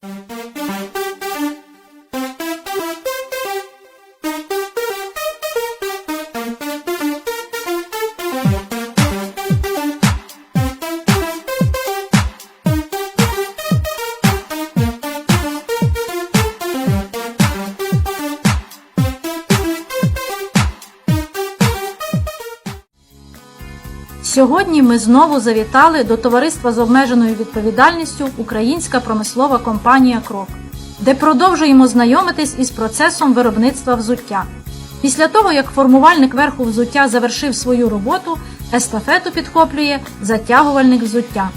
Thank you. Сьогодні ми знову завітали до товариства з обмеженою відповідальністю Українська промислова компанія Крок, де продовжуємо знайомитись із процесом виробництва взуття. Після того, як формувальник верху взуття завершив свою роботу, естафету підхоплює затягувальник взуття.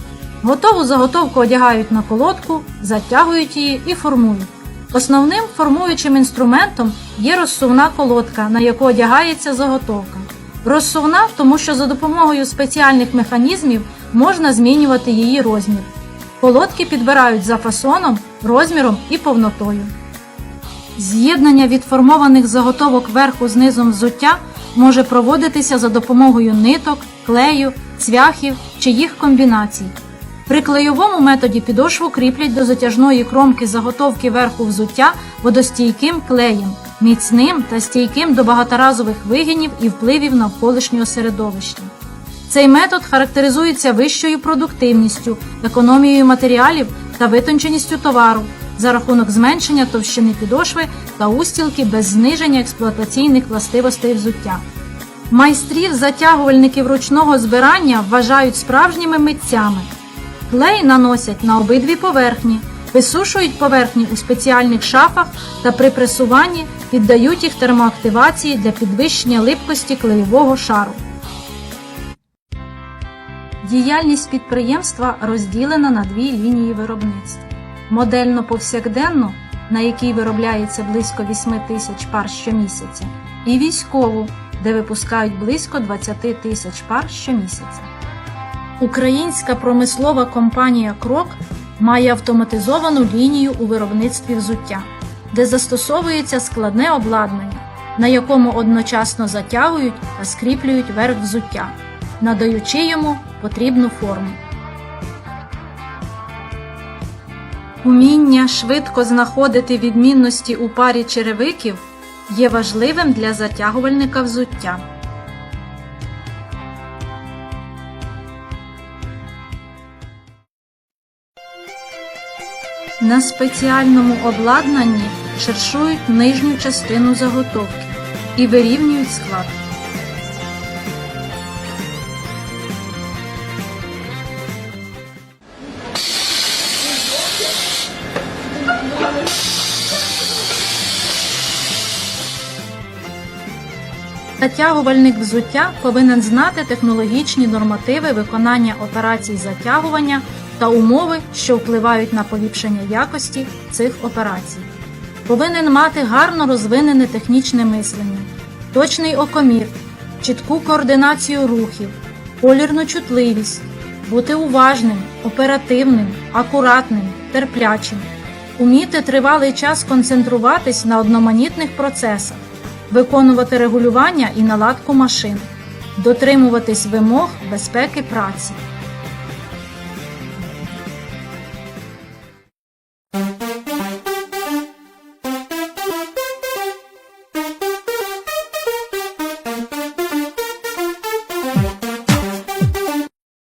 Готову заготовку одягають на колодку, затягують її і формують. Основним формуючим інструментом є розсувна колодка, на яку одягається заготовка. Розсувна, тому що за допомогою спеціальних механізмів можна змінювати її розмір. Колодки підбирають за фасоном, розміром і повнотою. З'єднання відформованих заготовок верху з низом взуття може проводитися за допомогою ниток, клею, цвяхів чи їх комбінацій. При клейовому методі підошву кріплять до затяжної кромки заготовки верху взуття водостійким клеєм, міцним та стійким до багаторазових вигинів і впливів навколишнього середовища. Цей метод характеризується вищою продуктивністю, економією матеріалів та витонченістю товару за рахунок зменшення товщини підошви та устілки без зниження експлуатаційних властивостей взуття. Майстрів затягувальників ручного збирання вважають справжніми митцями. Клей наносять на обидві поверхні, висушують поверхні у спеціальних шафах та при пресуванні піддають їх термоактивації для підвищення липкості клеєвого шару. Діяльність підприємства розділена на дві лінії виробництва: модельно повсякденну, на якій виробляється близько 8 тисяч пар щомісяця, і військову, де випускають близько 20 тисяч пар щомісяця. Українська промислова компанія Крок має автоматизовану лінію у виробництві взуття, де застосовується складне обладнання, на якому одночасно затягують та скріплюють верх взуття, надаючи йому потрібну форму. Уміння швидко знаходити відмінності у парі черевиків є важливим для затягувальника взуття. На спеціальному обладнанні шершують нижню частину заготовки і вирівнюють склад. Затягувальник взуття повинен знати технологічні нормативи виконання операцій затягування та умови, що впливають на поліпшення якості цих операцій. Повинен мати гарно розвинене технічне мислення, точний окомір, чітку координацію рухів, колірну чутливість, бути уважним, оперативним, акуратним, терплячим, уміти тривалий час концентруватись на одноманітних процесах, виконувати регулювання і наладку машин, дотримуватись вимог безпеки праці.